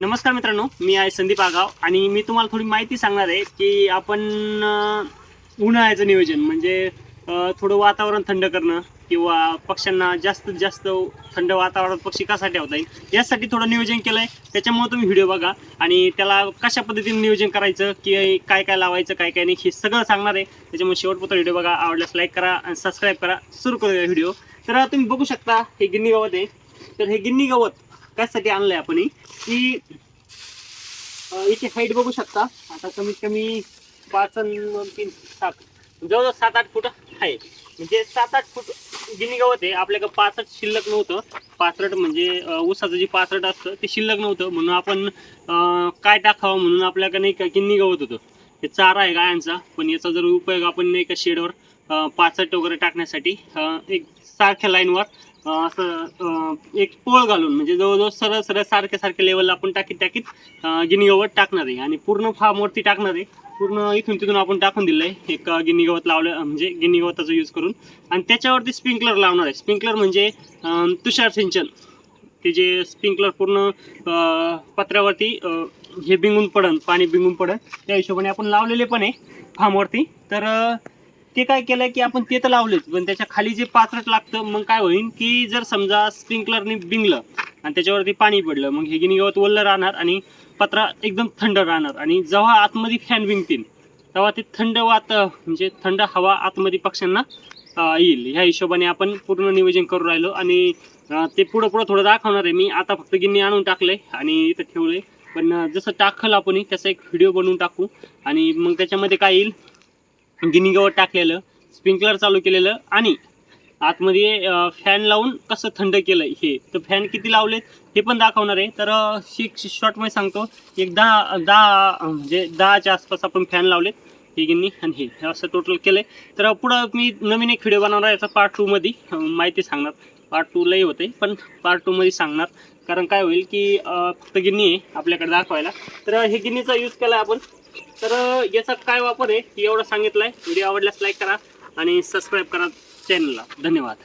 नमस्कार मित्रांनो मी आहे संदीप आगाव आणि मी तुम्हाला थोडी माहिती सांगणार आहे की आपण उन्हाळ्याचं नियोजन म्हणजे थोडं वातावरण थंड करणं किंवा पक्ष्यांना जास्तीत जास्त थंड वातावरणात पक्षी कसा ठेवता येईल यासाठी थोडं नियोजन केलं आहे त्याच्यामुळे तुम्ही व्हिडिओ बघा आणि त्याला कशा पद्धतीने नियोजन करायचं की काय काय लावायचं काय काय नाही हे सगळं सांगणार आहे. त्याच्यामुळे शेवटपर्यंत व्हिडिओ बघा आवडल्यास लाईक करा आणि सबस्क्राईब करा. सुरू करूया व्हिडिओ. तर तुम्ही बघू शकता हे गिन्नी गवत आहे. तर हे गिन्नी गवत कशासाठी आहे आपण की याची हाईट बघू शकता. आता कमीत कमी पाच तीन सात. जवळजवळ सात आठ फूट आहे. म्हणजे सात आठ फूट गिनी गवत आहे आपल्याकडे पाचट शिल्लक नव्हतं. पाचट म्हणजे ऊसाचं जे पाचरट असतं ते शिल्लक नव्हतं. म्हणून आपण काय टाकावं म्हणून आपल्याकडे नाही का गिन्नी गवत होतं. हे चारा आहे गायांचा. पण याचा जर उपयोग आपण नाही का शेडवर पाचट वगैरे टाकण्यासाठी एक सारख्या लाईनवर असं एक पोळ घालून म्हणजे जवळजवळ सरळ सरळ सारख्या सारख्या लेवलला आपण टाकीत टाकीत गिनी गवत टाकणार आहे. आणि पूर्ण फार्मवरती टाकणार आहे. पूर्ण इथून तिथून आपण टाकून दिलं आहे एक गिनी गवत लावलं म्हणजे गिनी गवताचा यूज करून. आणि त्याच्यावरती स्प्रिंकलर लावणार आहे. स्प्रिंकलर म्हणजे तुषार सिंचन. ते जे स्प्रिंकलर पूर्ण पत्र्यावरती हे बिंगून पडन पाणी बिंगून पडन. त्या हिशोबाने आपण लावलेले पण आहे फार्मवरती तर ते काय केलंय की आपण ते तर लावलेच पण त्याच्याखाली जे पात्रट लागतं मग काय होईल की जर समजा स्प्रिंकलरने बिंगलं आणि त्याच्यावरती पाणी पडलं मग हे गिनी गवत ओल्लं राहणार आणि पत्रा एकदम थंड राहणार. आणि जेव्हा आतमध्ये फॅन विंगतील तेव्हा ते थंड वात म्हणजे थंड हवा आतमध्ये पक्ष्यांना येईल. ह्या हिशोबाने आपण पूर्ण नियोजन करून राहिलो आणि ते पुढं पुढं थोडं दाखवणार आहे. मी आता फक्त गिन्नी आणून टाकलंय आणि इथं ठेवलंय. पण जसं टाकल आपण त्याचा एक व्हिडिओ बनवून टाकू. आणि मग त्याच्यामध्ये काय येईल? गिनी गवत टाकलेलं स्प्रिंकलर चालू केलेलं आणि आतमध्ये फॅन लावून कसं थंड केलं हे. तर फॅन किती लावलेत हे पण दाखवणार आहे. तर शॉर्टमध्ये सांगतो एक दहा दहा म्हणजे दहाच्या आसपास आपण फॅन लावलेत हे गिन्नी आणि हे. असं टोटल केलं आहे तर पुढं मी नवीन एक व्हिडिओ बनवणार याचा पार्ट टूमध्ये माहिती सांगणार. पार्ट टूलाही होते पण पार्ट टूमध्ये सांगणार. कारण काय होईल की फक्त गिन्नी आहे आपल्याकडे दाखवायला. तर हे गिन्नीचा यूज केला आपण. तर याचा काय वापर आहे एवढं सांगितलं आहे व्हिडिओ आवडल्यास लाईक करा आणि सबस्क्राईब करा चॅनलला धन्यवाद.